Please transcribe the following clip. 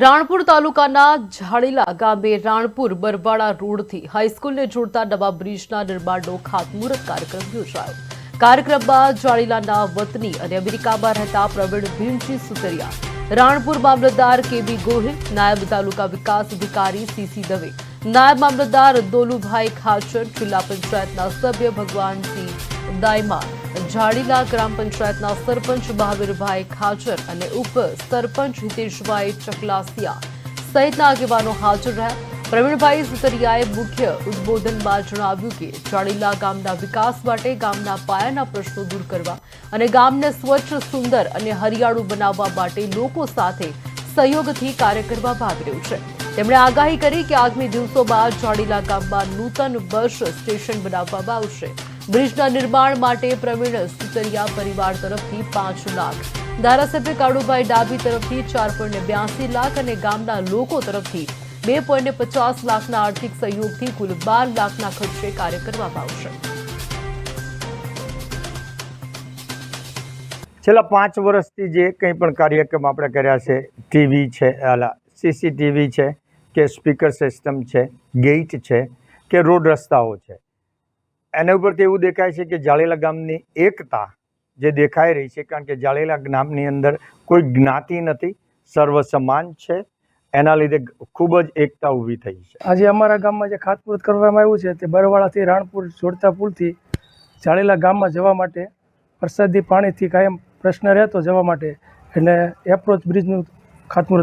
રાણપુર તાલુકાના ઝાડીલા ગામે રાણપુર બરવાડા રોડથી હાઈસ્કૂલને જોડતા નવા બ્રિજના નિર્માણનો ખાતમુહૂર્ત કાર્યક્રમ યોજાયો. કાર્યક્રમમાં ઝાડીલાના વતની અને અમેરિકામાં રહેતા પ્રવીણ ભીમજી સુતરિયા, રાણપુર મામલતદાર કેબી ગોહિલ, નાયબ તાલુકા વિકાસ અધિકારી સીસી દવે, નાયબ મામલતદાર દોલુભાઈ ખાચર, જિલ્લા પંચાયતના સભ્ય ભગવાનસિંહ દાયમા ઝાડીલા ગ્રામ પંચાયતના સરપંચ મહાવીરભાઈ ખાચર અને ઉપ સરપંચ હિતેશભાઈ ચકલાસિયા સહિતના આગેવાનો હાજર રહ્યા. પ્રવીણભાઈ સુતરિયાએ મુખ્ય ઉદબોધનમાં જણાવ્યું કે જાડીલા ગામના વિકાસ માટે ગામના પાયાના પ્રશ્નો દૂર કરવા અને ગામને સ્વચ્છ, સુંદર અને હરિયાળું બનાવવા માટે લોકો સાથે સહયોગથી કાર્ય કરવામાં આવી રહ્યું છે. તેમણે આગાહી કરી કે આગામી દિવસોમાં જાડીલા ગામમાં નૂતન બસ સ્ટેશન બનાવવામાં આવશે. બ્રિજના નિર્માણ માટે પ્રવીણ સુતરિયા પરિવાર તરફથી પાંચ લાખ. ધારાસભ્ય કાળુભાઈ ડાબી તરફથી ચાર પોઈન્ટ બ્યાસી લાખ અને ગામના લોકો તરફથી બે પોઈન્ટ પચાસ લાખના આર્થિક સહયોગથી કુલ બાર લાખના ખર્ચે કાર્ય કરવામાં આવશે. છેલ્લા પાંચ વર્ષથી જે કંઈ પણ કાર્યક્રમ આપણે કર્યા છે, ટીવી છે સીસીટીવી છે, કે સ્પીકર સિસ્ટમ છે, ગેટ છે, કે રોડ રસ્તાઓ છે એના ઉપરથી એવું દેખાય છે કે જાળેલા ગામની એકતા જે દેખાઈ રહી છે, કારણ કે જાળેલા ગામની અંદર કોઈ જ્ઞાતિ નથી સર્વ સમાન છે. એના લીધે ખૂબ જ એકતા ઊભી થઈ છે. આજે અમારા ગામમાં જે ખાતમુહૂર્ત કરવામાં આવ્યું છે, તે બરવાડાથી રાણપુર જોડતા પુલથી જાળેલા ગામમાં જવા માટે વરસાદી પાણીથી કાયમ પ્રશ્ન રહેતો જવા માટે, એટલે એપ્રોચ બ્રિજનું ખાતમુહૂર્ત